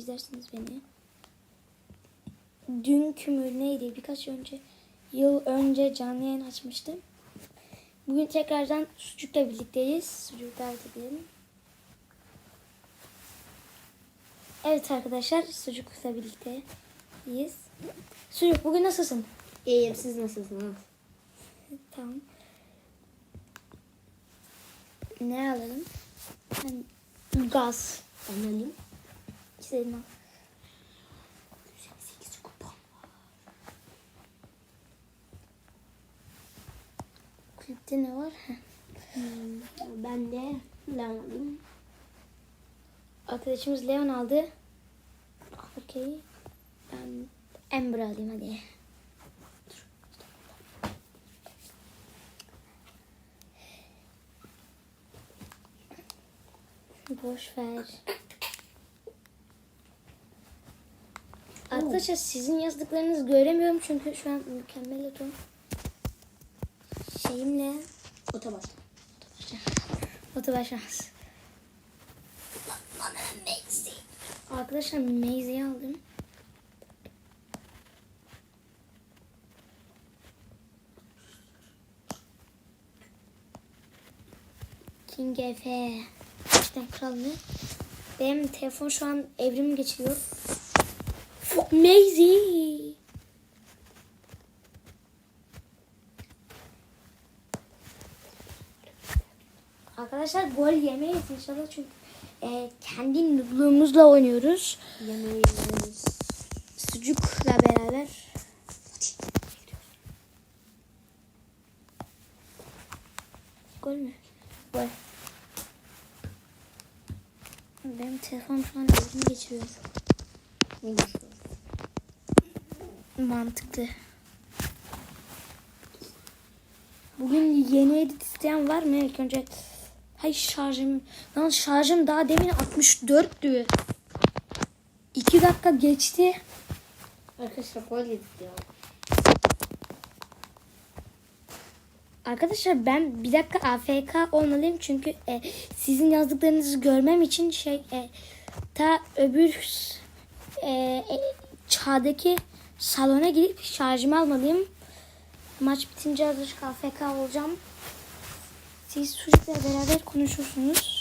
izlersiniz beni. Dünkü mü neydi birkaç önce yıl önce canlı yayın açmıştım. Bugün tekrardan Sucuk'la birlikteyiz. Sucuk davet edelim. Evet arkadaşlar Sucuk'la birlikteyiz. Sucuk bugün nasılsın? İyiyim siz nasılsınız? Tamam. Ne alalım? Ben gaz. Ben alayım. İstediğin al. 8 kupon. Kulüpte ne var? Hmm, ben de lan alayım. Arkadaşımız Leon aldı. Okey. Ben Ember alayım hadi. Boş ver. Arkadaşlar sizin yazdıklarınızı göremiyorum çünkü şu an mükemmel otum. Şeyimle Otobüs. otobaşmaz. Bana Maxi. Arkadaşlar Maze'i aldım. King Efe. İşte kral ne? Benim telefon şu an evrim geçiriyor. Maisie. Arkadaşlar gol yemeyiz inşallah çünkü e, kendi noodle'umuzla oynuyoruz. Yemeğimiz. Sucukla beraber. Gol mü? Gol. Benim telefonum şu an evrim geçiriyor. Ne? Mantıklı. Bugün yeni edit isteyen var mı? İlk önce Hay şarjım. Lan şarjım daha demin 64'tü. 2 dakika geçti. Arkadaşlar gol yedik ya. Arkadaşlar ben bir dakika AFK olmalıyım çünkü e, sizin yazdıklarınızı görmem için şey e, ta öbür e, e, çağdaki salona gidip şarjımı almalıyım. Maç bitince azıcık AFK olacağım. Siz çocukla beraber konuşursunuz.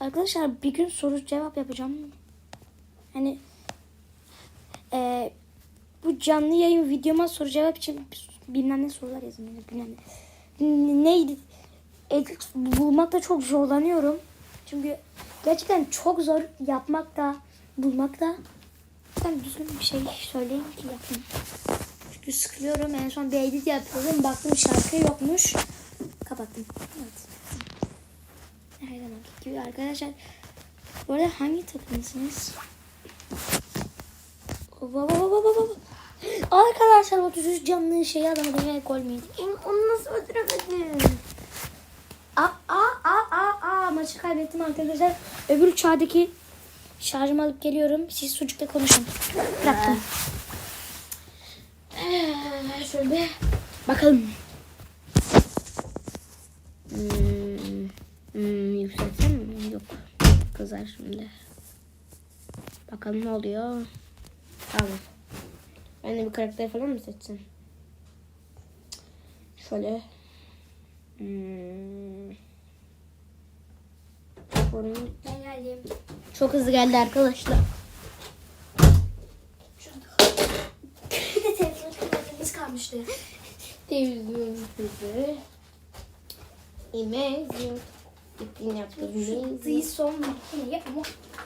Arkadaşlar bir gün soru cevap yapacağım. Hani e, bu canlı yayın videoma soru cevap için bilmem ne sorular yazın. Bilmem ne. Neydi? Edit bulmakta çok zorlanıyorum. Çünkü gerçekten çok zor yapmakta, bulmakta. Ben düzgün bir şey söyleyeyim ki yapayım. Çünkü sıkılıyorum. En son bir edit yapıyordum. Baktım şarkı yokmuş. Kapattım. Evet. Her zamanki gibi arkadaşlar. Bu arada hangi baba. Arkadaşlar 33 canlı şeyi adamı demeye gol yedik? Onu nasıl öldüremedin? Aa, aa, aa, aa, aa. Maçı kaybettim arkadaşlar. Öbür çağdaki şarjımı alıp geliyorum. Siz sucukla konuşun. Bıraktım. Ee, şöyle bakalım. Hmm, hmm, yükseltsem mi? Yok. Kızar şimdi. Bakalım ne oluyor. Tamam. Ben de bir karakter falan mı seçsem? Şöyle. Hmm. Ben geldim. Çok hızlı geldi arkadaşlar. Bir de telefon kameramız kalmıştı. Televizyon hızlı. Amazing. Gittiğini yaptım. Şu son makineyi ama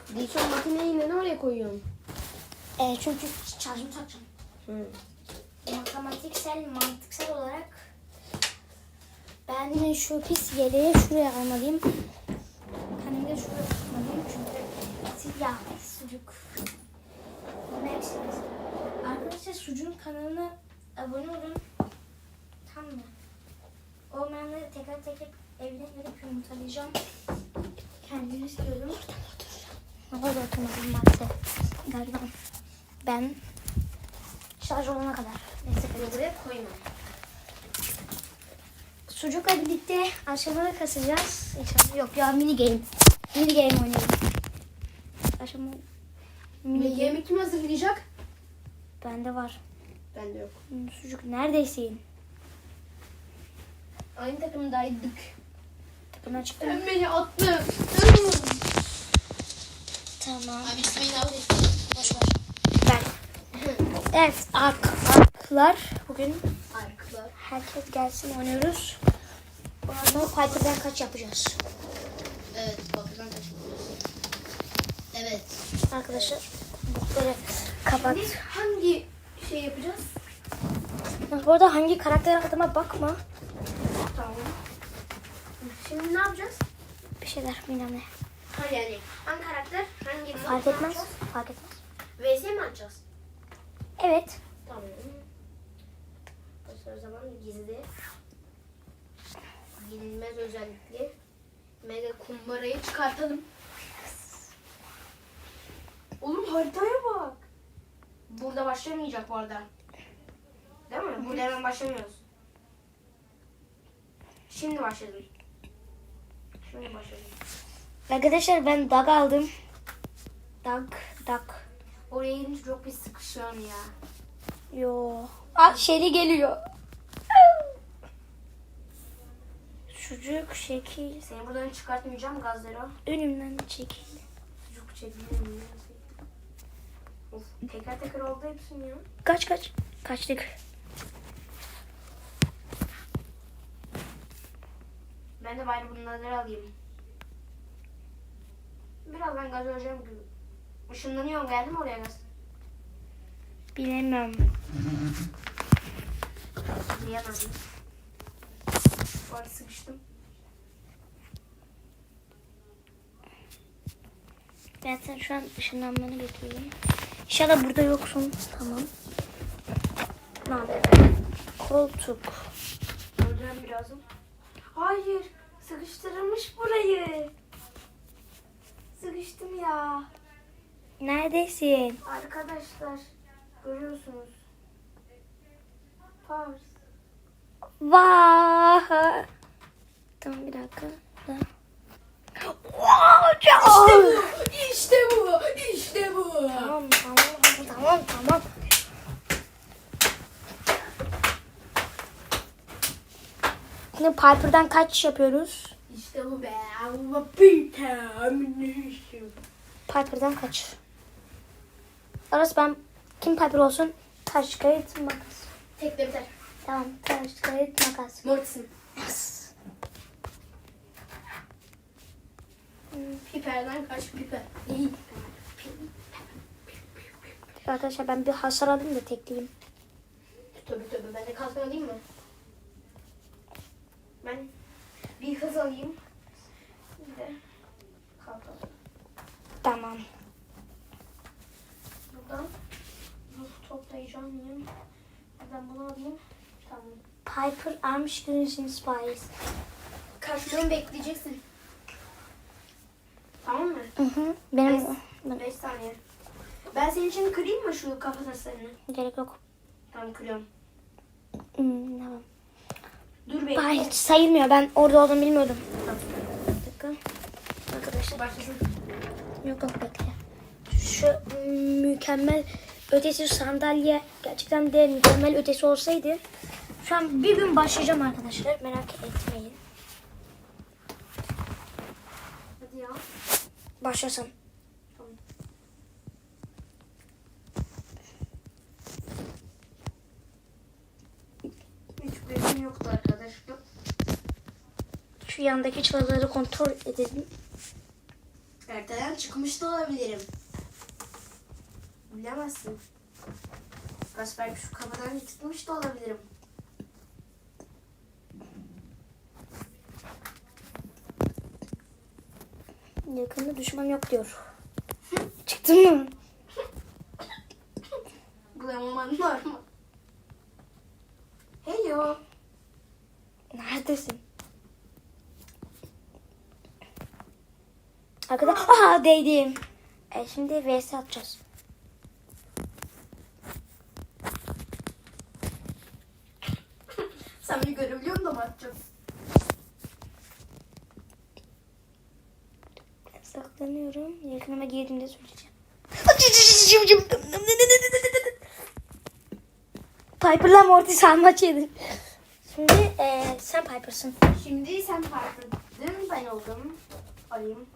Dişon makineyi neden oraya koyuyorum? e, çünkü şarjımı takacağım. Hı. Matematiksel, mantıksal olarak ben şu pis yeleği şuraya almalıyım. Kendimi de şuraya tutmalıyım çünkü siyah sucuk. Next. Arkadaşlar sucuğun kanalına abone olun. Tamam mı? Olmayanları tekrar tekrar evine gelip yumurtalayacağım. Kendimi istiyorum. Orada oturmadım maalesef. Galiba ben şarj olana kadar. Neyse Buraya koyma. Sucukla birlikte aşamaları kasacağız. İnşallah. Yok ya mini game. Mini game oynayalım. Aşama mini yemek kim hazırlayacak? bende var. Bende yok. Hmm, Sucuk neredesin? Aynı takımdaydık. Takımdan çıktım. Sen beni attın. Tamam. Abi İsmail abi. Boş ver. Ben. Evet ark, arklar. Bugün Arklar. herkes gelsin oynuyoruz. Ama Piper'dan kaç yapacağız? Evet. Bakılan kaç. Evet. Arkadaşlar böyle kapat. Biz hangi şey yapacağız? Bu arada hangi karakter adıma bakma. Tamam. Şimdi ne yapacağız? Bir şeyler bilmem ne. Ha yani hangi karakter? Hangi Fark etmez. yapacağız? Fark etmez. VS mi açacağız? Evet. Tamam. O zaman gizli. Yenilmez özellikle. Mega kumbarayı çıkartalım. Haritaya bak. Burada başlamayacak bu arada. Değil mi? Burada hemen başlamıyoruz. Şimdi başladım. Şimdi başladım. Arkadaşlar ben dag aldım. Dag, dag. Oraya girince çok bir sıkışıyorum ya. Yo. Aa şeyli geliyor. Sucuk, şekil. Seni buradan çıkartmayacağım gazları. Önümden çekil. Çocuk çekilir mi? Of, teker teker oldu hepsini ya. Kaç kaç. Kaçtık. Ben de bari bunları alayım. Birazdan gaz öleceğim gibi. Işınlanıyorum geldim oraya gaz. Bilemem. Diyemem. Bu arada sıkıştım. Ben sen şu an ışınlanmanı bekliyorum. İnşallah burada yoksun. Tamam. Ne yapayım? Koltuk. Öleceğim birazdan. Hayır. Sıkıştırılmış burayı. Sıkıştım ya. Neredesin? Arkadaşlar. Görüyorsunuz. Pars. Vah. Tamam bir dakika. Da. Wow, çok- İşte bu. İşte bu. Tamam tamam tamam tamam. Şimdi Piper'dan kaç yapıyoruz? İşte bu be. Ama bir tane Piper'dan kaç? Arası ben kim Piper olsun? Taş, kayıt, makas. Tek de biter. Tamam taş, kayıt, makas. Mortis'in. Yes. Piperden kaç piper. Arkadaşlar ben bir hasar alayım da tekleyeyim. Tabii tabii. Ben de kalkan alayım mı? Ben bir hız alayım. Bir de kalkan. Tamam. Buradan ruh toplayacağım yine. Buradan bunu alayım. Tamam. Piper Armstrong'in Spice. Kaçmamı bekleyeceksin. Tamam? Hı. Benim ben, 5 saniye. Ben senin için kırayım mı şu kafa taslarını? gerek yok. Tamam kırıyorum. Hmm, tamam. Dur bekle. Ay, hiç sayılmıyor. Ben orada olduğumu bilmiyordum. Bir dakika. Arkadaşlar Başlasın. yok yok bekle. Şu mükemmel ötesi sandalye gerçekten de mükemmel ötesi olsaydı şu an bir gün başlayacağım arkadaşlar. Merak etmeyin. Hadi ya. Başlasın. Tamam. Hiç benim yoktu arkadaşlar. Şu yandaki çalıları kontrol edelim. Erteden çıkmış da olabilirim. Bilemezsin. Kasper şu kapıdan çıkmış da olabilirim. Yakında düşman yok diyor. Çıktın mı? Bulamaman var mı? Heyo. Neredesin? Arkadaş, aha değdim. E şimdi vs atacağız. Sen beni görebiliyor musun da mı atacağım? Saklanıyorum. Yakınıma girdiğimde söyleyeceğim. Piper'la Mortis maç yedim. Şimdi eee, sen Piper'sın. Şimdi sen Piper'dın ben oldum. Alayım.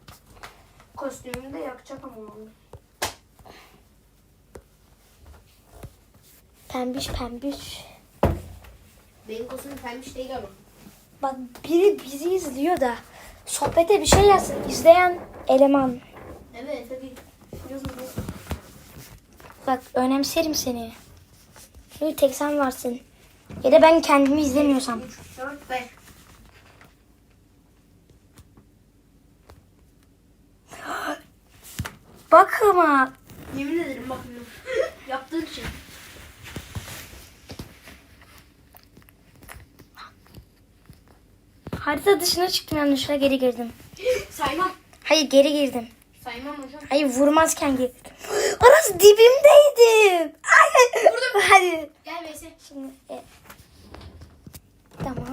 Kostümümü de yakacak ama. Pembiş pembiş. Benim kostümüm pembiş değil ama. Bak biri bizi izliyor da sohbete bir şey yazsın. İzleyen eleman. Evet bu. Bak önemserim seni. Çünkü tek sen varsın. Ya da ben kendimi izlemiyorsam. 3, 4, 5. Bak ama. Yemin ederim bak. Yaptığın şey. Harita dışına çıktım yanlışlıkla geri girdim. Saymam. Hayır geri girdim. Saymam hocam. Hayır vurmazken girdim. Orası dibimdeydim. Ay. Vurdum. Hadi. Gel Veysel. Şimdi. E. Tamam.